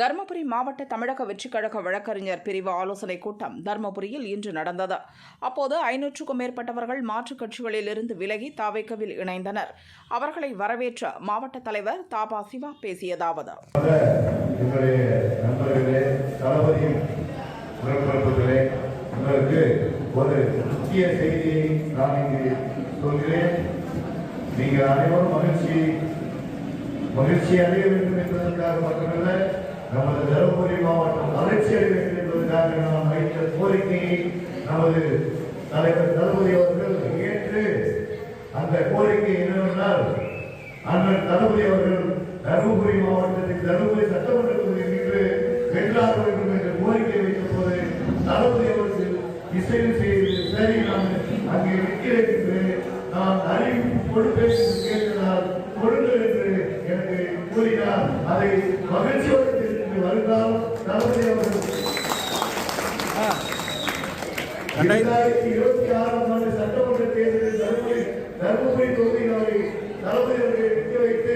தருமபுரி மாவட்ட தமிழக வெற்றிக் கழக வழக்கறிஞர் பிரிவு ஆலோசனைக் கூட்டம் தருமபுரியில் இன்று நடந்தது. அப்போது ஐநூற்றுக்கும் மேற்பட்டவர்கள் மாற்றுக் கட்சிகளிலிருந்து விலகி தாவேக்கவில் இணைந்தனர். அவர்களை வரவேற்ற மாவட்ட தலைவர் தாபா சிவா பேசியதாவது. ஒரு முக்கிய செய்தியை நான் இங்கு சொல்கிறேன். நீங்கள் அனைவரும் மகிழ்ச்சி மகிழ்ச்சி அடைய வேண்டும் என்பதற்காக மட்டுமல்ல நமது தருமபுரி மாவட்டம் வளர்ச்சி அடைய வேண்டும் என்பதற்காக நாம் வைத்த கோரிக்கையை நமது தலைவர் தளபதி அவர்கள் ஏற்று அந்த கோரிக்கை என்னவென்றால் அண்ணன் தளபதி அவர்கள் தருமபுரி மாவட்டத்தில் தருமபுரி சட்டமன்ற தொகுதியில் நின்று வென்றாக வேண்டும் என்ற கோரிக்கை வைத்த போது தளபதி அவர்கள் இசைவு செய்து சரி நான் அங்கே நிற்கிறேன் என்று நான் அறிவிப்பு கொடுப்பேன் என்று கேட்டதால் கொடுங்கள் என்று எனக்கு கூறினார். அதை மகிழ்ச்சியோடு தெரிந்து வருந்தால் தளபதி அவர்கள். ரெண்டாயிரத்தி இருபத்தி ஆறாம் ஆண்டு சட்டமன்ற தேர்தலில் தருமபுரி தருமபுரி தொகுதியினரை தளபதி அவர்களை நிற்க வைத்து